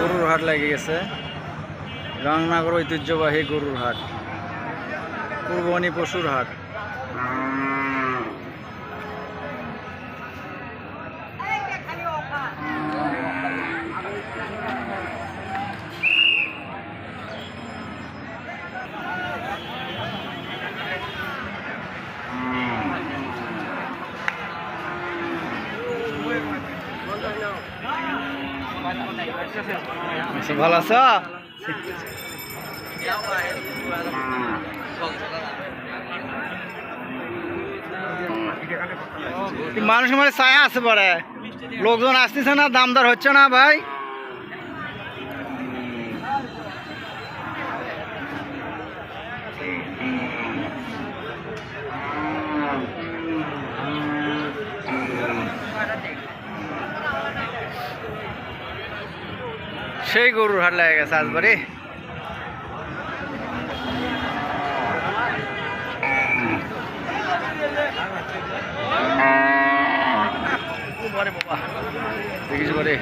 গরুর হাট লেগে গেছে। রাংনাগর ঐতিহ্যবাহী গরুর হাট। পূর্বনী পশুর হাট। আচ্ছা, ভালো আছো। মানুষের মানে ছায়া আছে পরে। লোকজন আসতেছে না, দামদার হচ্ছে না ভাই। সেই গরুর হাট লেগে গেছে আজবারে দেখিস বারে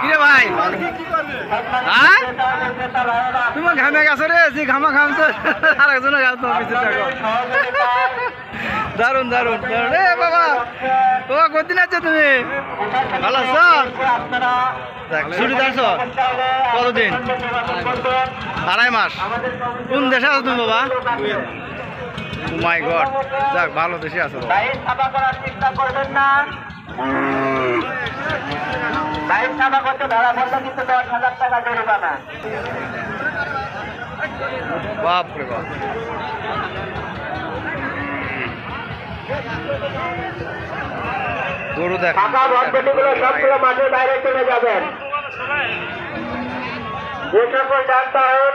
কিরে ভাই? হ্যাঁ? ঘামে গেছো রে যে ঘামা ঘামছো আর একজনে গেছো দারুণ দারুণ দারুণ এ বাবা বাবা কতদিন আছো তুমি? ভালো আছো? ছুটিতে আসো কতদিন? আড়াই মাস। কোন দেশে আছো তুমি বাবা? My God. যাক ভালো দেশে আছো। লাইট সাদা গরু সবগুলো মাঠের বাইরে চলে যাবেন। যে সকল যানবাহন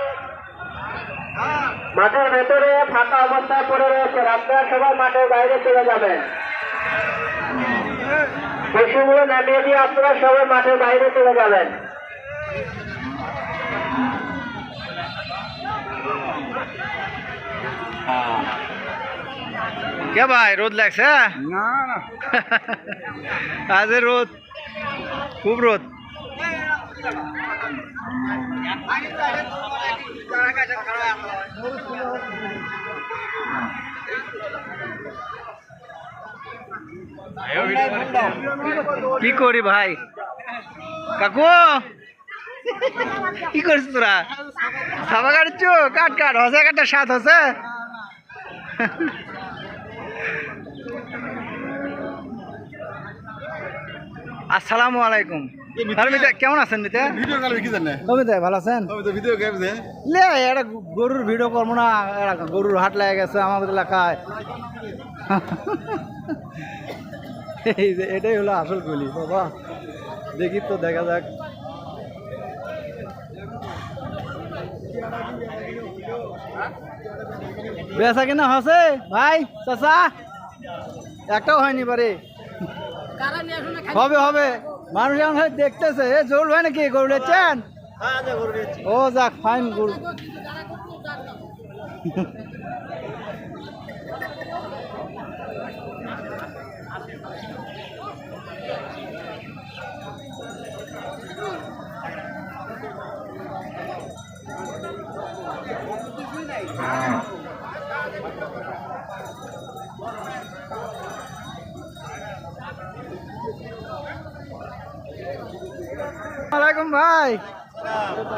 মাঠের ভেতরে ফাঁকা অবস্থায় পড়ে রয়েছেন আপনারা সবাই মাঠের বাইরে চলে যাবেন। পশুগুলো নামিয়ে দিয়ে আপনারা সবাই মাঠের বাইরে চলে যাবেন। কে ভাই রোদ লাগছে আজ রোদ খুব রোদ কি করি ভাই কাকু কি করিস তোরা সাবা কাটছ কাট কাট হসে কাটার স্বাদ হসে আসসালামু আলাইকুম। আর মিতা কেমন আছেন মিতা ভিডিও কালে কি জানে? ও মিতা ভালো আছেন? আমি তো ভিডিও গেম দে লে এটা গরুর ভিডিও করব না এটা গরুর হাট লেগে গেছে আমাদের এলাকায়। এই যে এটাই হলো আসল গলি বাবা। দেখি তো দেখা যাক। বেচা কিনা হসে ভাই চাচা একটাও হয়নি পারে হবে হবে। মানুষ এখন দেখতেছে এ জোর হয় নাকি গরু লেছেন ও যাক ফাইন গরু। ওয়ালাইকুম ভাই।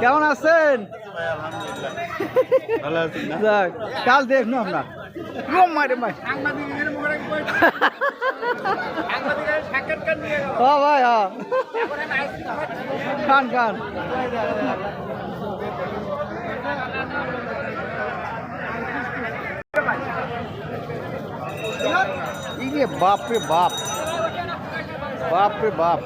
কেমন আছেন? যাক কাল দেখনো মারে ভাই ও ভাই হ্যাঁ খান খান। ইয়ে বাপ রে বাপ। বাপ। রে বাপ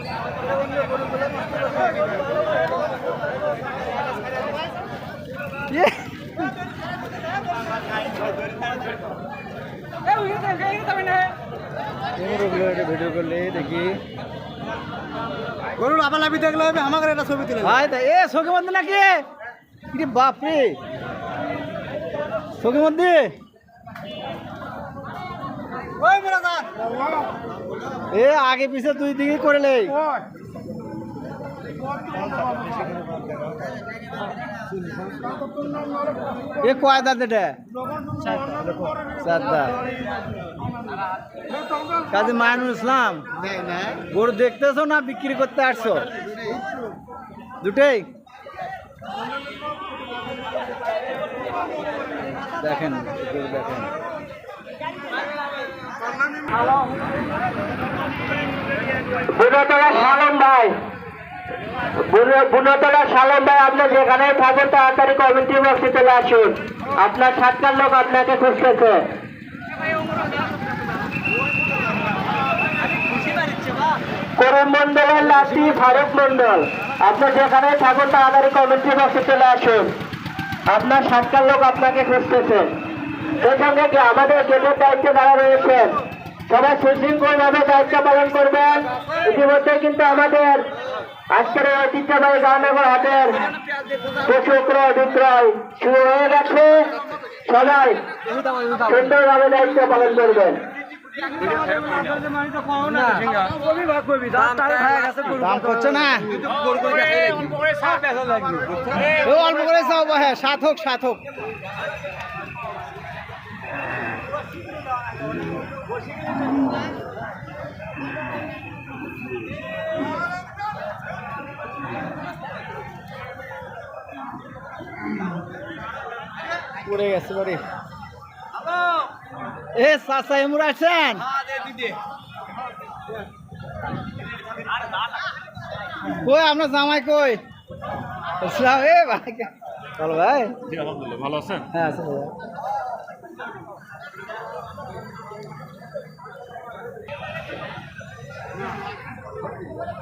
ভিডিও করলে দেখি। গরুর আবালাবি দেখলে হবে আমাকে একটা ছবি তুলে ভাই এ সখী মন্দির নাকি? কি বাপরে। সখী মন্দির এ, আগে পিছে দুই দিকে করে লে এ, কয় দাঁত এটা? চার দাঁত মায়ানুল ইসলাম, গরু দেখতেছো না বিক্রি করতে আসছো? দুটেই? দেখেন দেখেন। বুনতলা সালম ভাই। বুন- বুনতলা সালম ভাই, আপনি যেখানে থাকেন তাড়াতাড়ি কমিটি বক্সে চলে আসুন। আপনার সাতটার লোক আপনাকে খুঁজতেছে। করুণ মন্ডলের লাঠি, ফারুক মন্ডল। আপনি যেখানে থাকুন তাড়াতাড়ি কমিটি বক্সে চলে আসুন। আপনার সাতটার লোক আপনাকে খুঁজতেছে। সেই সঙ্গে আমাদের গেটের দায়িত্বে যারা রয়েছেন? সবাই সুশৃঙ্খল ভাবে দায়িত্ব পালন করবেন। ইতিমধ্যে কিন্তু আমাদের আজকের ঐতিহ্যবাহী গাননগর হাটের পশু ক্রয় বিক্রয় শুরু হয়ে গেছে। সবাই সুন্দরভাবে দায়িত্ব পালন করবেন। হ্যাঁ সাত হোক সাত হোক। পড়ে গেছে বাড়ি। এ চাচা এমুর আছেন? কই আপনার জামাই কই? ভাই ভাই? ভালো আছেন? হ্যাঁ আছে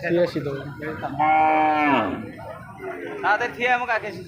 ছিয়াশি দেবো তাদের থিয়ে আমাকে আঁকেছি।